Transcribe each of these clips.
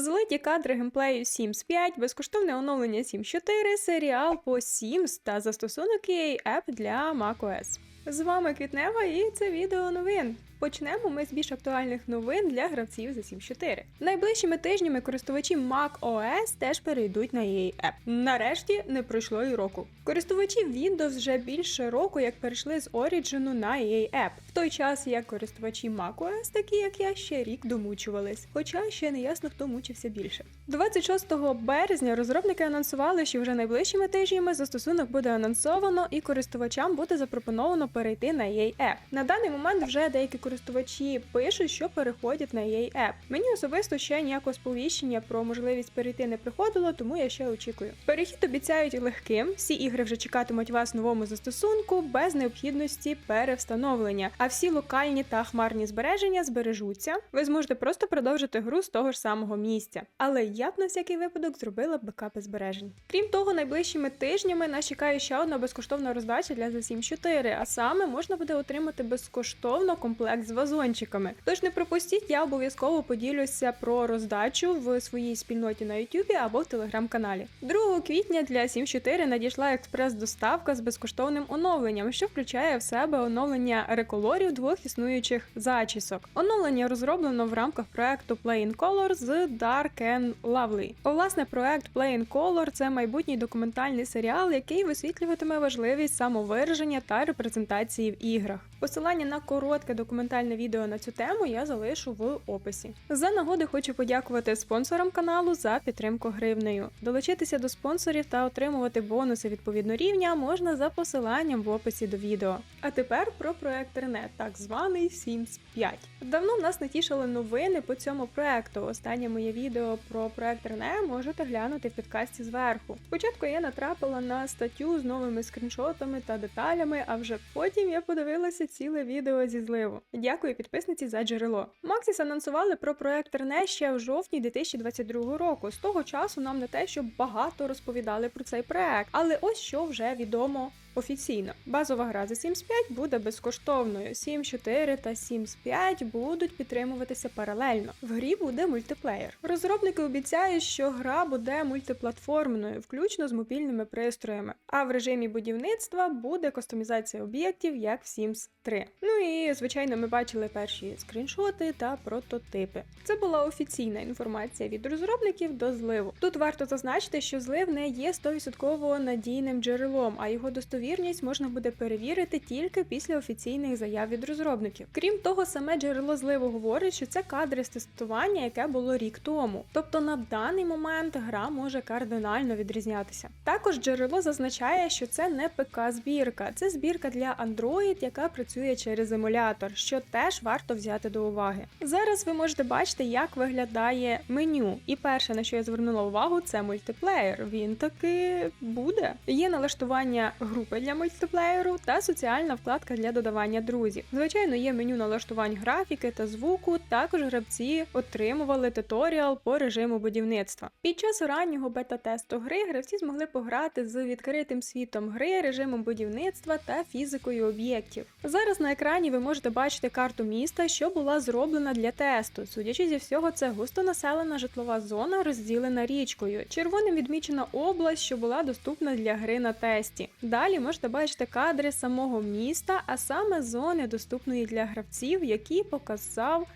Злиті кадри геймплею Sims 5, безкоштовне оновлення Sims 4, серіал по Sims та застосунок EA App для macOS. З вами Квітнева і це відео новин. Почнемо ми з більш актуальних новин для гравців за Sims 4. Найближчими тижнями користувачі macOS теж перейдуть на EA App. Нарешті не пройшло і року. Користувачі Windows вже більше року як перейшли з Origin на EA App, в той час як користувачі macOS, такі як я, ще рік домучувались, хоча ще не ясно, хто мучився більше. 26 березня розробники анонсували, що вже найближчими тижнями застосунок буде анонсовано і користувачам буде запропоновано перейти на EA App. На даний момент вже деякі користувачі пишуть, що переходять на EA App. Мені особисто ще ніякого сповіщення про можливість перейти не приходило, тому я ще очікую. Перехід обіцяють легким. Всі ігри вже чекатимуть вас в новому застосунку без необхідності перевстановлення. А всі локальні та хмарні збереження збережуться. Ви зможете просто продовжити гру з того ж самого місця. Але я б на всякий випадок зробила бекапи збережень. Крім того, найближчими тижнями нас чекає ще одна безкоштовна роздача для The Sims 4, а саме можна буде отримати безкоштовно комплект з вазончиками. Тож не пропустіть, я обов'язково поділюся про роздачу в своїй спільноті на YouTube або в телеграм-каналі. 2 квітня для Sims 4 надійшла експрес-доставка з безкоштовним оновленням, що включає в себе оновлення реколорів двох існуючих зачісок. Оновлення розроблено в рамках проекту Play in Color з Dark and Lovely. Власне, проект Play in Color – це майбутній документальний серіал, який висвітлюватиме важливість самовираження та репрезентації в іграх. Посилання на коротке документальне відео на цю тему я залишу в описі. За нагоди хочу подякувати спонсорам каналу за підтримку гривнею. Долучитися до спонсорів та отримувати бонуси відповідно рівня можна за посиланням в описі до відео. А тепер про проект Рене, так званий Sims 5. Давно в нас не тішили новини по цьому проекту. Останнє моє відео про проект Рене можете глянути в підкасті зверху. Спочатку я натрапила на статтю з новими скріншотами та деталями, а вже потім я подивилася ціле відео зі зливу. Дякую підписниці за джерело. Максіс анонсували про проект Рене ще в жовтні 2022 року. З того часу нам не те, що багато розповідали про цей проект, але ось що вже відомо. Офіційно базова гра The Sims 5 буде безкоштовною. Sims 4 та Sims 5 будуть підтримуватися паралельно. В грі буде мультиплеєр. Розробники обіцяють, що гра буде мультиплатформною, включно з мобільними пристроями. А в режимі будівництва буде кастомізація об'єктів, як в Sims 3. Ну і звичайно, ми бачили перші скріншоти та прототипи. Це була офіційна інформація від розробників до зливу. Тут варто зазначити, що злив не є 100% надійним джерелом, а його достовірність можна буде перевірити тільки після офіційних заяв від розробників. Крім того, саме джерело зливу говорить, що це кадри з тестування, яке було рік тому. Тобто на даний момент гра може кардинально відрізнятися. Також джерело зазначає, що це не ПК-збірка, це збірка для Android, яка працює через емулятор, що теж варто взяти до уваги. Зараз ви можете бачити, як виглядає меню. І перше, на що я звернула увагу, це мультиплеєр. Він таки буде. Є налаштування групи для мультиплеєру та соціальна вкладка для додавання друзів. Звичайно, є меню налаштувань графіки та звуку. Також гравці отримували туторіал по режиму будівництва. Під час раннього бета-тесту гри гравці змогли пограти з відкритим світом гри, режимом будівництва та фізикою об'єктів. Зараз на екрані ви можете бачити карту міста, що була зроблена для тесту. Судячи зі всього, це густонаселена житлова зона, розділена річкою. Червоним відмічена область, що була доступна для гри на тесті. Далі можете бачити кадри самого міста, а саме зони доступної для гравців, які показав.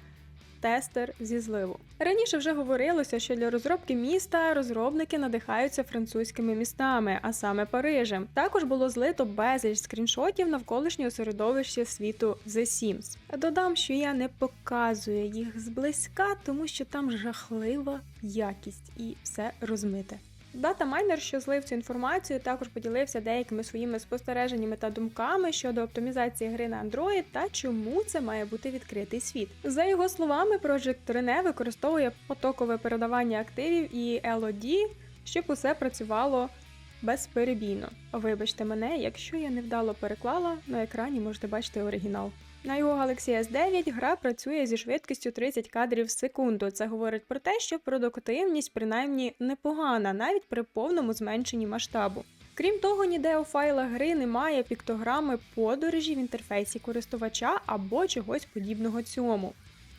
Тестер зі зливу. Раніше вже говорилося, що для розробки міста розробники надихаються французькими містами, а саме Парижем. Також було злито безліч скріншотів навколишнього середовища світу The Sims. Додам, що я не показую їх зблизька, тому що там жахлива якість і все розмите. Дата Майнер, що злив цю інформацію, також поділився деякими своїми спостереженнями та думками щодо оптимізації гри на Android та чому це має бути відкритий світ. За його словами, Project Rene використовує потокове передавання активів і LOD, щоб усе працювало безперебійно. Вибачте мене, якщо я невдало переклала, на екрані можете бачити оригінал. На його Galaxy S9 гра працює зі швидкістю 30 кадрів в секунду. Це говорить про те, що продуктивність принаймні непогана, навіть при повному зменшенні масштабу. Крім того, ніде у файлах гри немає піктограми подорожі в інтерфейсі користувача або чогось подібного цьому.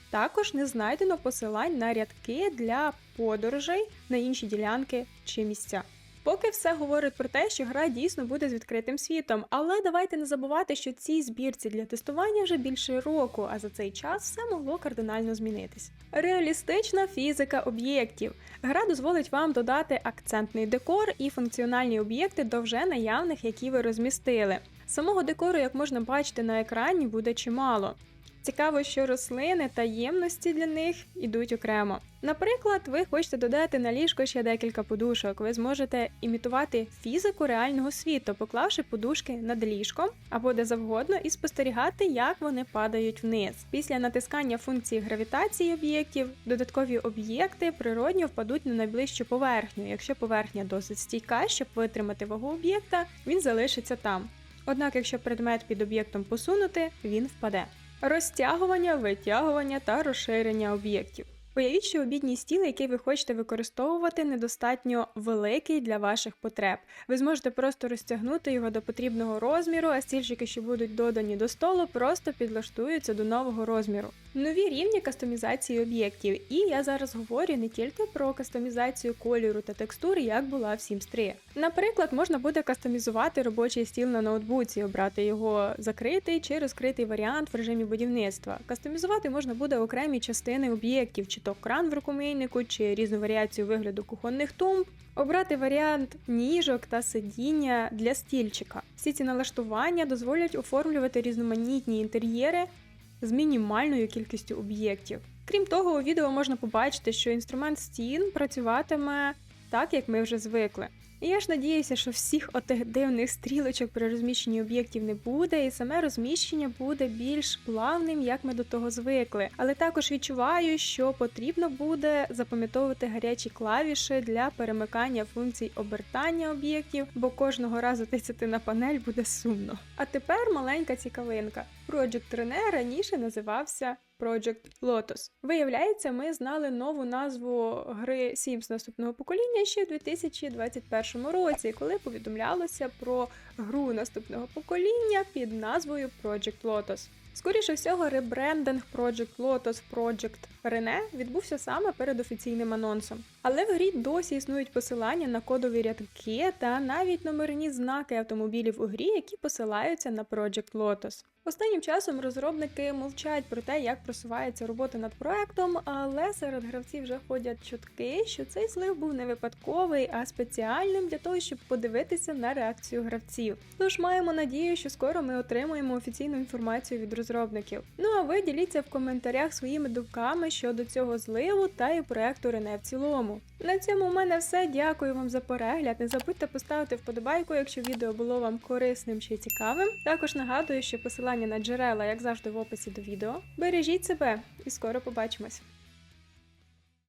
Також не знайдено посилань на рядки для подорожей на інші ділянки чи місця. Поки все говорить про те, що гра дійсно буде з відкритим світом, але давайте не забувати, що цій збірці для тестування вже більше року, а за цей час все могло кардинально змінитись. Реалістична фізика об'єктів. Гра дозволить вам додати акцентний декор і функціональні об'єкти до вже наявних, які ви розмістили. Самого декору, як можна бачити на екрані, буде чимало. Цікаво, що рослини та ємності для них ідуть окремо. Наприклад, ви хочете додати на ліжко ще декілька подушок. Ви зможете імітувати фізику реального світу, поклавши подушки над ліжком або де завгодно, і спостерігати, як вони падають вниз. Після натискання функції гравітації об'єктів, додаткові об'єкти природньо впадуть на найближчу поверхню. Якщо поверхня досить стійка, щоб витримати вагу об'єкта, він залишиться там. Однак, якщо предмет під об'єктом посунути, він впаде. Розтягування, витягування та розширення об'єктів. Уявіть, що обідній стіл, який ви хочете використовувати, недостатньо великий для ваших потреб. Ви зможете просто розтягнути його до потрібного розміру, а стільчики, що будуть додані до столу, просто підлаштуються до нового розміру. Нові рівні кастомізації об'єктів, і я зараз говорю не тільки про кастомізацію кольору та текстури, як була в Sims 3. Наприклад, можна буде кастомізувати робочий стіл на ноутбуці, обрати його закритий чи розкритий варіант в режимі будівництва. Кастомізувати можна буде окремі частини об'єктів, чи то кран в рукомийнику, чи різну варіацію вигляду кухонних тумб. Обрати варіант ніжок та сидіння для стільчика. Всі ці налаштування дозволять оформлювати різноманітні інтер'єри з мінімальною кількістю об'єктів. Крім того, у відео можна побачити, що інструмент стін працюватиме так, як ми вже звикли. І я ж надіюся, що всіх отих дивних стрілочок при розміщенні об'єктів не буде, і саме розміщення буде більш плавним, як ми до того звикли. Але також відчуваю, що потрібно буде запам'ятовувати гарячі клавіші для перемикання функцій обертання об'єктів, бо кожного разу тицяти на панель буде сумно. А тепер маленька цікавинка. Project Rene раніше називався Project Lotus. Виявляється, ми знали нову назву гри Sims наступного покоління ще в 2021 році, коли повідомлялося про гру наступного покоління під назвою Project Lotus. Скоріше всього, ребрендинг Project Lotus Project Rene відбувся саме перед офіційним анонсом. Але в грі досі існують посилання на кодові рядки та навіть номерні знаки автомобілів у грі, які посилаються на Project Lotus. Останнім часом розробники мовчать про те, як просувається робота над проектом, але серед гравців вже ходять чутки, що цей злив був не випадковий, а спеціальним для того, щоб подивитися на реакцію гравців. Тож маємо надію, що скоро ми отримаємо офіційну інформацію від розробників. Ну а ви діліться в коментарях своїми думками щодо цього зливу та і проекту Рене в цілому. На цьому у мене все. Дякую вам за перегляд. Не забудьте поставити вподобайку, якщо відео було вам корисним чи цікавим. Також нагадую, що посилання на джерела, як завжди, в описі до відео. Бережіть себе і скоро побачимось!